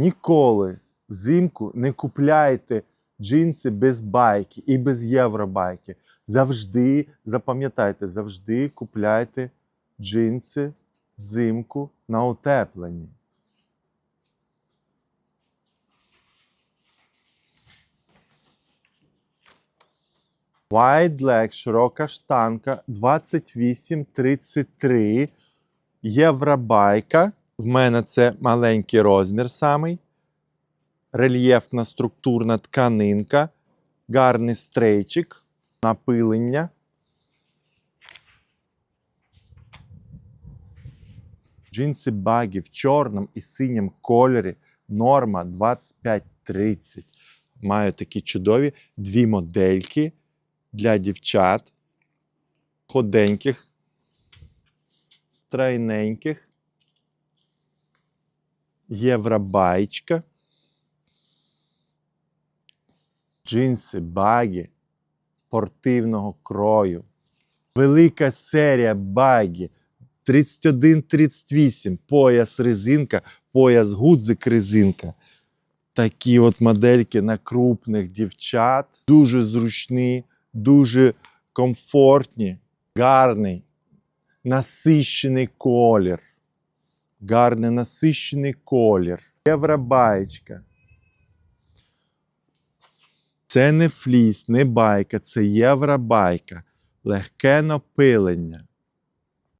Ніколи взимку не купляйте джинси без байки і без євробайки. Завжди, запам'ятайте, завжди купляйте джинси взимку на утепленні. Wide leg, широка штанга 28-33. Євробайка. В мене це маленький розмір самий. Рельєфна структурна тканинка. Гарний стрейчик. Напилення. Джинси багі в чорному і синьому кольорі. Норма 25-30. Маю такі чудові дві модельки для дівчат. Ходеньких, стройненьких. Євробайчка. Джинси багі спортивного крою. Велика серія багі 31-38. Пояс резинка, пояс гудзик резинка. Такі от модельки на крупних дівчат. Дуже зручні, дуже комфортні, гарний, насищений колір. Гарний насищений колір. Євробаєчка. Це не фліс, не байка, це євробайка. Легке напилення.